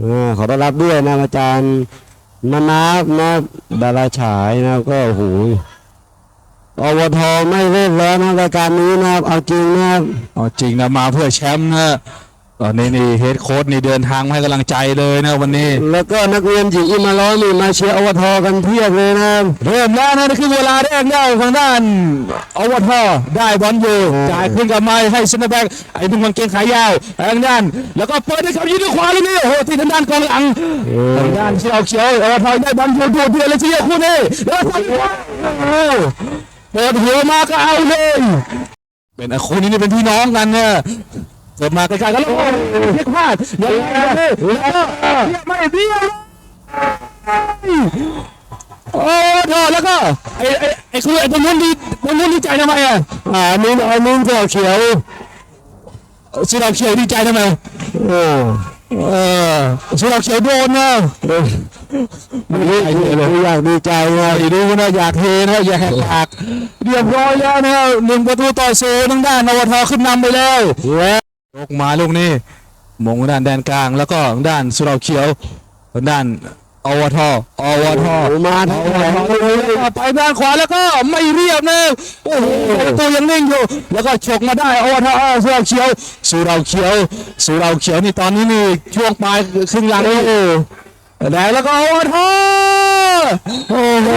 อขอต้อนรับด้วยนะอาจารย์นานาบนะดาราฉายนะก็โอ้โหอวทไม่เล่นแล้วนะรายการนี้นะเอาจริงนะเอาจริงนะมาเพื่อแชมป์นะ อนนี้นี่เฮดโค้ชนี่เดินทางมาให้กำลังใจเลยนะวันนี้ แล้วก็นักเรียนหญิงอิมาร้อยนี่มาเชียร์อวทกันเพียบเลยนะครับเริ่มแล้วนะนี่คือเวลาแรกแล้วทางด้านอวทได้บอลอยู่จ่ายขึ้นกลับมาให้ซินเนอร์แบ็กไอ้หนุ่มกางเกงขายาวทางด้าน แล้วก็เปิดให้เขายิงด้วยขวาเลยนี่โอ้โหที่ทางด้านกองหลังทางด้านเชียวเขียวอวทได้บอลอยู่ดูเดือดเลยทีเดียวคู่นี้แล้วทำโอ้เปิดหัวมาก็เอาเลยเป็นไอ้คนนี้นี่เป็นพี่น้องกันเนี่ย เกิดมาใกล้ๆกันแล้วโอ้ยเรียกพลาดยังไงเนี่ยแล้วก็เรียกไม่เรียกโอ้โหแล้วก็ไอ้ไอ้ไอ้คือไอ้ตรงนู้นดีตรงนู้นดีใจทำไมอะอ่ามิ้นเอามิ้นเขียวเขียวสุราเขียวดีใจทำไมโอ้เออสุราเขียวโดนนะไม่รู้ไม่อยากดีใจนะไอ้ดูนะอยากเทนะอยากแหกปากเรียบร้อยแล้วนะหนึ่งประตูต่อศูนย์ทางด้านนวทขึ้นนำไปแล้วและ ยกมาลูกนี้มงด้านแดนกลาง แล้วก็ด้านสุเหราเขียวด้านอวทอวทมาทั้งแผงเลยไปด้านขวาแล้วก็ไม่เรียบนะโอ้โหประตูยังนิ่งอยู่ แล้วก็ฉกมาได้อวทสุเหราเขียว สุเหราเขียว สุเหราเขียวนี่ตอนนี้นี่ช่วงปลายครึ่งหลังนี่แดงแล้วก็อวทโอ้โห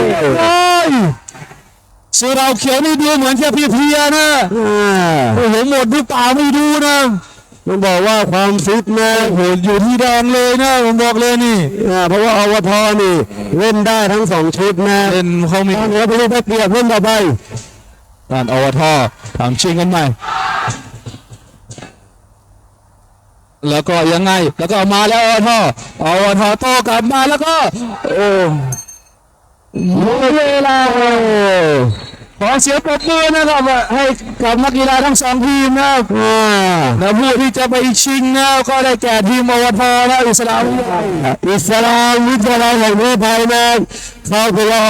สุเหราเขียวนี่ดูเหมือนจะเพลียๆนะอ่าโอ้โหหมดหรือเปล่าไม่ดูนะต้องบอกว่าความฟิตนะโอ้โหอยู่ที่แดงเลยนะผมบอกเลยนี่อ่าเพราะว่าอวทนี่ เล่นได้ทั้งสองชุดนะเล่นเขามีทางเราไปเล่นได้เปรียบเล่นต่อไปด้านอวททำชิงกันใหม่แล้วก็ยังไง แล้วก็เอามาแล้วอวทอวทโตกลับมาแล้วก็ โอ้หมดเวลาโอ้ ขอเสียงปรบมือนะครับให้กับนักกีฬาทั้งสองทีมนะครับนะผู้ที่จะไปชิงนะก็ได้แก่ทีมอวทนะอิสลามอิสลามวิทยาลัยแห่งประเทศไทยนะเข้าไปรอ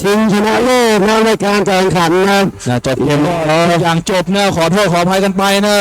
ชิงชนะเลิศนะในการแข่งขันนะจบเกมก็อย่างจบนะขอโทษขออภัยกันไปนะ